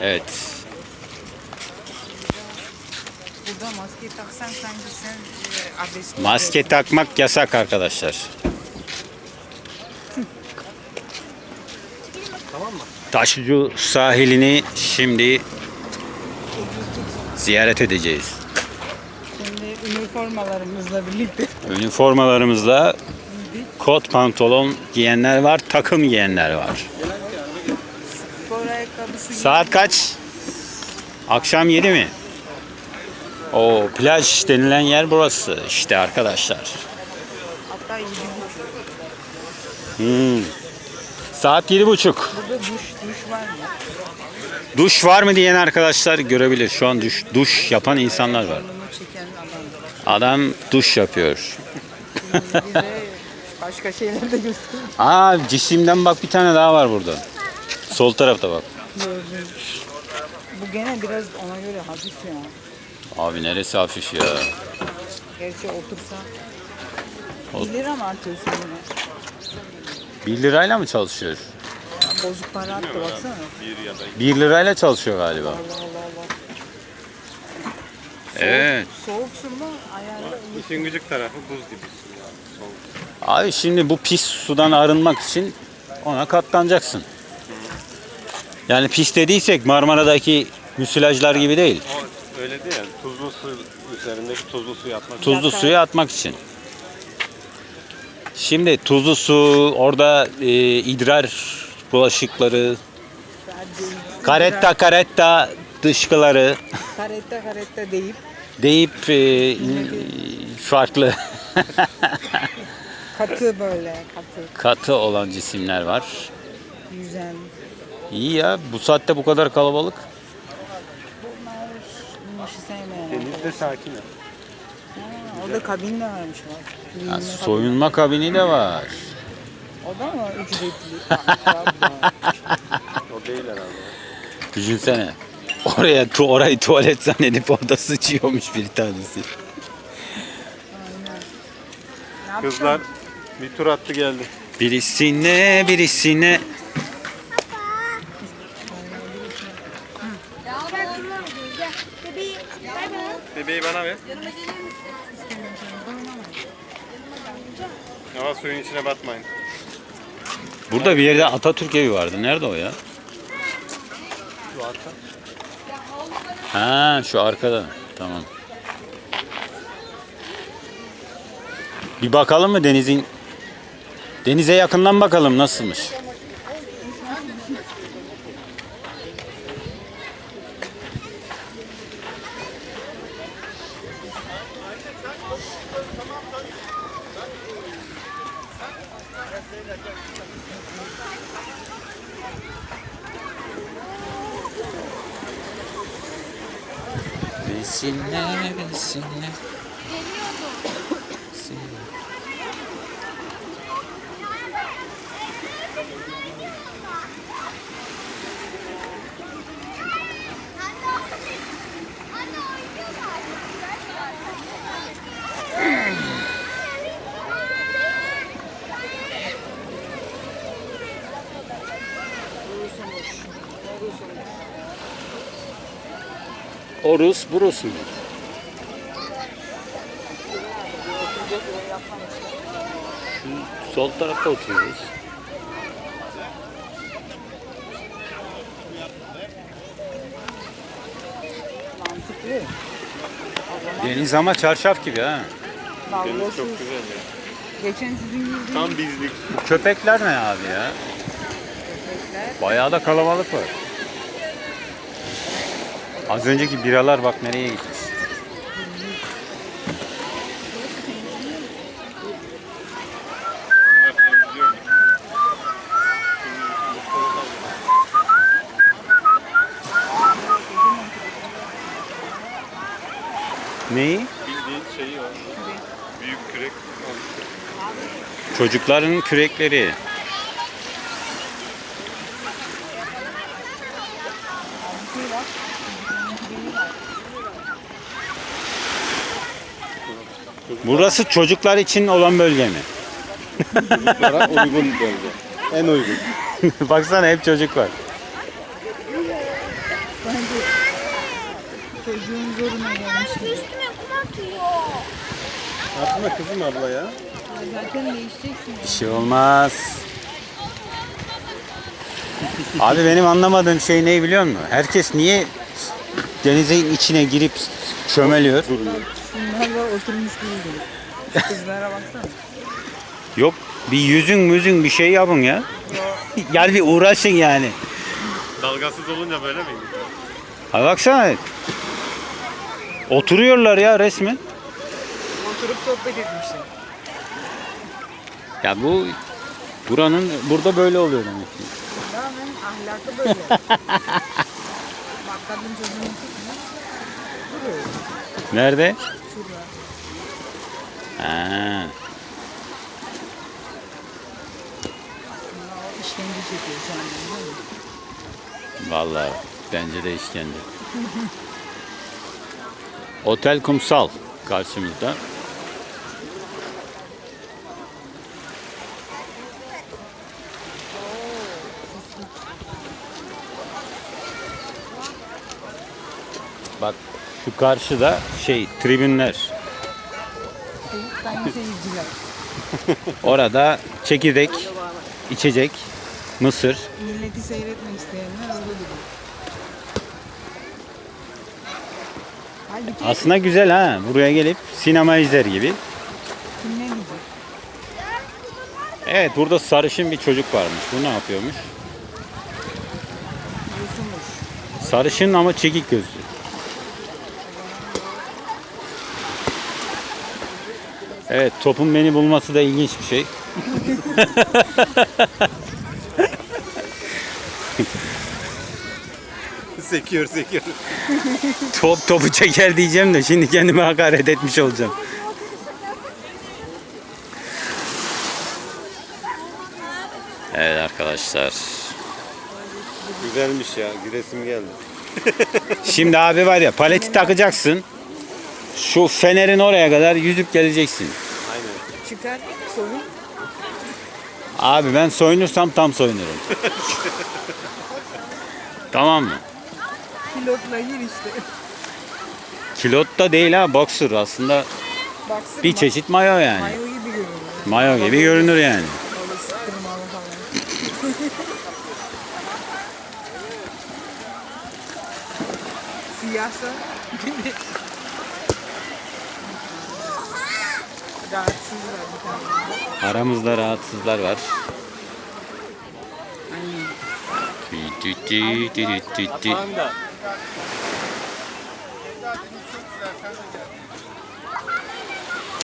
Evet. Burada maske taksan sanki sen e, abes Maske takmak yasak arkadaşlar. Taşucu sahilini şimdi ziyaret edeceğiz. Şimdi üniformalarımızla birlikte Üniformalarımızla kot pantolon giyenler var, takım giyenler var. Saat kaç? Akşam 7 mi? O plaj denilen yer burası işte arkadaşlar. hatta yedi buçuk. Hmm. Saat yedi buçuk. Burada duş, duş var mı? Duş var mı diyen arkadaşlar görebilir. Şu an duş, duş yapan insanlar var. Adam. Duş yapıyor. Başka şeyler de gösteriyor. Aa cisimden bak bir tane daha var burada. Sol tarafta bak. Bu gene biraz ona göre hafif ya. Abi neresi hafif ya. Gerçi otursa. Ot- 1 lira mı artıyorsun yine? 1 lirayla mı çalışıyor? Bozuk para attı baksana. 1 lirayla çalışıyor galiba. Allah Allah Allah. Evet. Soğuk su mu? Ayarlı. İşin gıcık tarafı buz gibi. Abi şimdi bu pis sudan arınmak için ona katlanacaksın. Yani pis dediysek Marmara'daki müsilajlar gibi değil. O öyle değil yani. Tuzlu su üzerindeki tuzlu suyu atmak. Tuzlu suya atmak için. Şimdi tuzlu su, orada e, idrar bulaşıkları, karetta karetta dışkıları Karetta karetta deyip deyip e, farklı katı böyle katı. katı olan cisimler var. Güzel. İyi ya bu saatte bu kadar kalabalık. Bunlar güneşi sevmeyen. Denizde sakin. Ha, orada kabin de varmış bak. Ha, Giyinme soyunma kabini de var. O da mı ücretli? O değil herhalde. Düşünsene. Oraya tu orayı tuvalet zannedip orada sıçıyormuş bir tanesi. Ne yapacağım? Kızlar bir tur attı geldi. Birisine birisine Bebeği ver bana. Bebeği bana ver. Yanıma gelir misin? Hava suyun içine batmayın. Burada bir yerde Atatürk evi vardı. Nerede o ya? Şu arka. Ha şu arkada. Tamam. Bir bakalım mı denizin Denize yakından bakalım nasılmış. Bilsinler, bilsinler. Orus, burus mu? Şu sol tarafta oturuyoruz. Mantıklı. Deniz ama çarşaf gibi ha. Deniz çok güzel ya. Geçen sizin girdiğiniz Tam bizlik. Köpekler ne abi ya? köpekler. Bayağı da kalabalık var. Az önceki biralar bak nereye gitmiş. Neyi? Bildiğin şeyi o. Büyük kürek. Çocukların kürekleri. Burası çocuklar için olan bölge mi? Çocuklara uygun bölge. En uygun. Baksana hep çocuk var. Bence çocuğun zoruna gelmiş. Üstüme kum atıyor. Atma kızım abla ya. Zaten değişeceksin. Bir şey olmaz. Abi benim anlamadığım şey ne biliyor musun? Herkes niye denizin içine girip çömeliyor? Bunlar var oturmuş gibi duruyor. Kızlara baksana. Yok bir yüzün müzün bir şey yapın ya. yani bir uğraşın yani. Dalgasız olunca böyle miydi? Ha baksana. Oturuyorlar ya resmen. Oturup sohbet etmişler. Ya bu buranın burada böyle oluyor demek ki. Rağmen ahlakı böyle. Bak kadın çocuğunu tutmuş. Duruyor. Nerede? Şurada. Ha. İşkence çekiyor şu an. Vallahi bence de işkence. Otel Kumsal karşımızda. Bak şu karşıda şey tribünler. Sayın seyirciler. Orada çekirdek, içecek, mısır. Milleti seyretmek isteyenler orada duruyor. Halbuki Aslında güzel ha. Buraya gelip sinema izler gibi. Evet burada sarışın bir çocuk varmış. Bu ne yapıyormuş? Yosunmuş. Sarışın ama çekik gözlü. Evet topun beni bulması da ilginç bir şey. Sekiyor sekiyor. Top topu çeker diyeceğim de şimdi kendime hakaret etmiş olacağım. Evet arkadaşlar. Güzelmiş ya. Güresim geldi. Şimdi abi var ya paleti takacaksın. Şu fenerin oraya kadar yüzüp geleceksin. Aynen. Çıkar soyun. Abi ben soyunursam tam soyunurum. tamam mı? Pilotla gir işte. Kilot da değil ha boxer aslında Baksın bir çeşit mayo yani. Mayo gibi görünüyor. Mayo gibi görünür yani. Böyle sıktırmalı falan. Siyahsa Tane. Aramızda rahatsızlar var. Aynen.